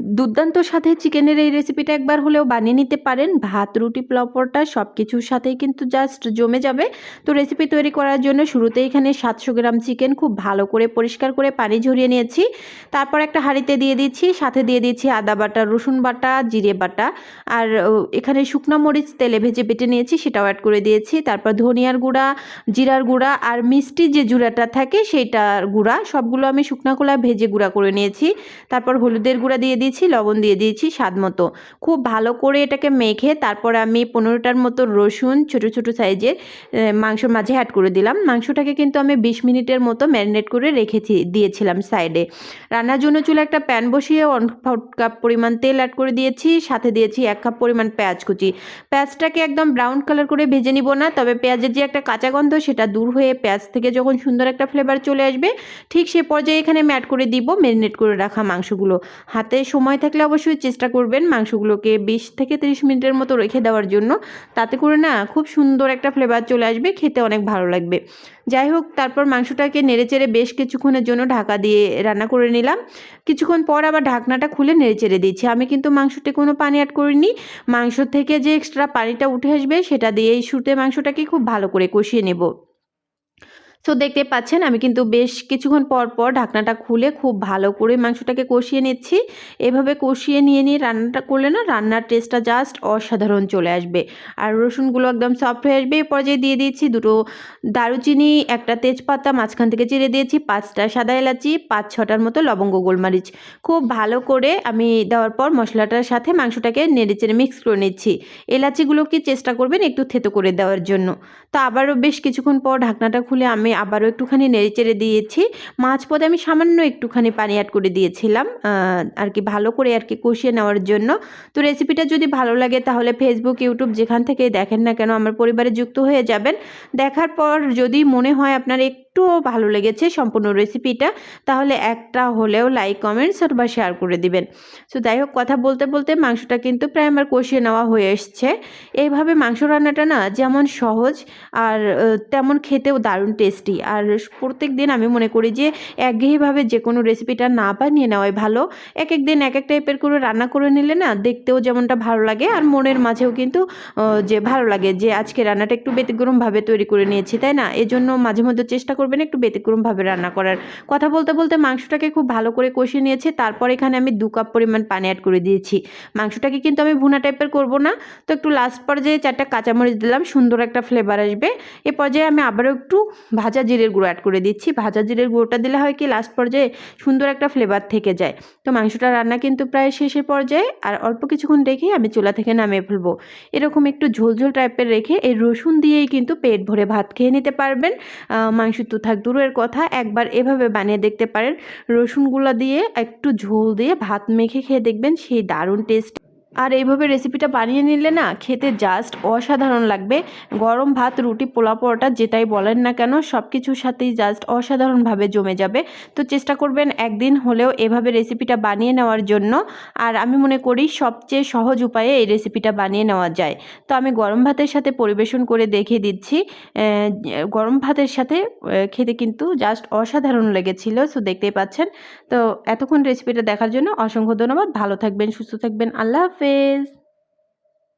দুর্দান্ত সাথে চিকেনের এই রেসিপিটা একবার হলেও বানিয়ে নিতে পারেন। ভাত, রুটি পোলাও পরোটা সব কিছুর সাথেই কিন্তু জাস্ট জমে যাবে। তো রেসিপি তৈরি করার জন্য শুরুতে এখানে সাতশো গ্রাম চিকেন খুব ভালো করে পরিষ্কার করে পানি ঝরিয়ে নিয়েছি। তারপর একটা হাঁড়িতে দিয়ে দিচ্ছি, সাথে দিয়ে দিচ্ছি আদা বাটা, রসুন বাটা, জিরে বাটা। আর এখানে শুকনো মরিচ তেলে ভেজে বেটে নিয়েছি, সেটাও অ্যাড করে দিয়েছি। তারপর ধনিয়ার গুঁড়া, জিরার গুঁড়া আর মিষ্টি যে জুড়াটা থাকে সেইটার গুঁড়া সবগুলো আমি শুকনা খোলা ভেজে গুঁড়া করে নিয়েছি। তারপর হলুদের গুঁড়া দিয়ে দিয়েছি লবণ দিয়ে দিয়েছি স্বাদ মতো। খুব ভালো করে এটাকে মেখে তারপর আমি পনেরোটার মতো রসুন ছোট ছোট সাইজের মাংসর মাঝে অ্যাড করে দিলাম। মাংসটাকে কিন্তু আমি বিশ মিনিটের মতো ম্যারিনেট করে রেখেছি, দিয়েছিলাম সাইডে রান্নার জন্য চুলে একটা প্যান বসিয়ে ওয়ান কাপ পরিমাণ তেল অ্যাড করে দিয়েছি, সাথে দিয়েছি এক কাপ পরিমাণ পেঁয়াজ কুচি। পেঁয়াজটাকে একদম ব্রাউন কালার করে ভেজে নিব না, তবে পেঁয়াজের যে একটা কাঁচা গন্ধ সেটা দূর হয়ে পেঁয়াজ থেকে যখন সুন্দর একটা ফ্লেভার চলে আসবে, ঠিক সে পর্যায়ে এখানে আমি অ্যাড করে দিব ম্যারিনেট করে রাখা মাংসগুলো। হাতে সময় থাকলে অবশ্যই চেষ্টা করবেন মাংসগুলোকে বিশ থেকে তিরিশ মিনিটের মতো রেখে দেওয়ার জন্য। তাতে করে না খুব সুন্দর একটা ফ্লেভার চলে আসবে, খেতে অনেক ভালো লাগবে। যাই হোক, তারপর মাংসটাকে নেড়েচেড়ে বেশ কিছুক্ষণের জন্য ঢাকা দিয়ে রান্না করে নিলাম। কিছুক্ষণ পর আবার ঢাকনাটা খুলে নেড়েচেড়ে দিচ্ছি। আমি কিন্তু মাংসতে কোনো পানি অ্যাড করিনি। মাংস থেকে যে এক্সট্রা পানিটা উঠে আসবে, সেটা দিয়ে এই শুটে মাংসটাকে খুব ভালো করে কষিয়ে নেব। সো দেখতে পাচ্ছেন, আমি কিন্তু বেশ কিছুক্ষণ পর পর ঢাকনাটা খুলে খুব ভালো করে মাংসটাকে কষিয়ে নিচ্ছি। এভাবে কষিয়ে নিয়ে নিয়ে রান্নাটা করলে না, রান্নার টেস্টটা জাস্ট অসাধারণ চলে আসবে। আর রসুনগুলো একদম সফট হয়ে আসবে। এই পর্যায়ে দিয়ে দিয়েছি দুটো দারুচিনি, একটা তেজপাতা, মাঝখান থেকে চিড়ে দিয়েছি, পাঁচটা সাদা এলাচি, পাঁচ ছটার মতো লবঙ্গ গোলমরিচ। খুব ভালো করে আমি দেওয়ার পর মশলাটার সাথে মাংসটাকে নেড়ে চেড়ে মিক্স করে নিচ্ছি। এলাচিগুলোকে চেষ্টা করবেন একটু থেতো করে দেওয়ার জন্য। তো আবারও বেশ কিছুক্ষণ পর ঢাকনাটা খুলে আমি আবারও একটুখানি নেড়ে চেড়ে দিয়েছি। মাছ পদে আমি সামান্য একটুখানি পানি অ্যাড করে দিয়েছিলাম আর কি ভালো করে আর কি কষিয়ে নেওয়ার জন্য। তো রেসিপিটা যদি ভালো লাগে তাহলে ফেসবুক ইউটিউব যেখান থেকে দেখেন না কেন আমার পরিবারে যুক্ত হয়ে যাবেন। দেখার পর যদি মনে হয় আপনার একটুও ভালো লেগেছে সম্পূর্ণ রেসিপিটা তাহলে একটা হলেও লাইক কমেন্টস অথবা শেয়ার করে দিবেন। সো যাই হোক, কথা বলতে বলতে মাংসটা কিন্তু প্রায় আমার কষিয়ে নেওয়া হয়ে এসছে। এইভাবে মাংস রান্নাটা না যেমন সহজ আর তেমন খেতেও দারুণ টেস্টি আর প্রত্যেক দিন আমি মনে করি যে একঘেয়েভাবে যে কোনো রেসিপিটা না বানিয়ে নেওয়াই ভালো। এক এক দিন এক এক টাইপের করে রান্না করে নিলে না দেখতেও যেমনটা ভালো লাগে আর মনের মাঝেও কিন্তু যে ভালো লাগে যে আজকে রান্নাটা একটু ব্যতিক্রমভাবে তৈরি করে নিয়েছি, তাই না? এজন্য মাঝে মধ্যে চেষ্টা করবেন, একটু ব্যতিক্রমভাবে রান্না করার। কথা বলতে বলতে মাংসটাকে খুব ভালো করে কষিয়ে নিয়েছি। তারপর এখানে আমি দু কাপ পরিমাণ পানি অ্যাড করে দিয়েছি। মাংসটাকে কিন্তু আমি ভুনা টাইপের করব না। তো একটু লাস্ট পর্যায়ে চারটা কাঁচামরিচ দিলাম, সুন্দর একটা ফ্লেভার আসবে। এ পর্যায়ে আমি আবারও একটু ভাজা জিরের গুঁড়ো অ্যাড করে দিচ্ছি। ভাজা জিরের গুঁড়োটা দিলে হয় কি লাস্ট পর্যায়ে সুন্দর একটা ফ্লেভার থেকে যায়। তো মাংসটা রান্না কিন্তু প্রায় শেষের পর্যায়ে। আর অল্প কিছুক্ষণ রেখে আমি চুলা থেকে নামিয়ে ফেলব। এরকম একটু ঝোলঝোল টাইপের রেখে এই রসুন দিয়েই কিন্তু পেট ভরে ভাত খেয়ে নিতে পারবেন। মাংস তো থাক, দূরের কথা, একবার এভাবে বানিয়ে দেখতে পারেন। রসুনগুলা দিয়ে একটু ঝোল দিয়ে ভাত মেখে খেয়ে দেখবেন সেই দারুণ টেস্ট আর এইভাবে রেসিপিটা বানিয়ে নিলে না খেতে জাস্ট অসাধারণ লাগবে। গরম ভাত, রুটি পোলা পরোটা যেটাই বলেন না কেন সব কিছুর সাথেই জাস্ট অসাধারণভাবে জমে যাবে। তো চেষ্টা করবেন একদিন হলেও এভাবে রেসিপিটা বানিয়ে নেওয়ার জন্য। আর আমি মনে করি সবচেয়ে সহজ উপায়ে এই রেসিপিটা বানিয়ে নেওয়া যায়। তো আমি গরম ভাতের সাথে পরিবেশন করে দেখিয়ে দিচ্ছি। গরম ভাতের সাথে খেতে কিন্তু জাস্ট অসাধারণ লেগেছিল সো দেখতেই পাচ্ছেন। তো এতক্ষণ রেসিপিটা দেখার জন্য অসংখ্য ধন্যবাদ। ভালো থাকবেন, সুস্থ থাকবেন। আল্লাহ হাফেজ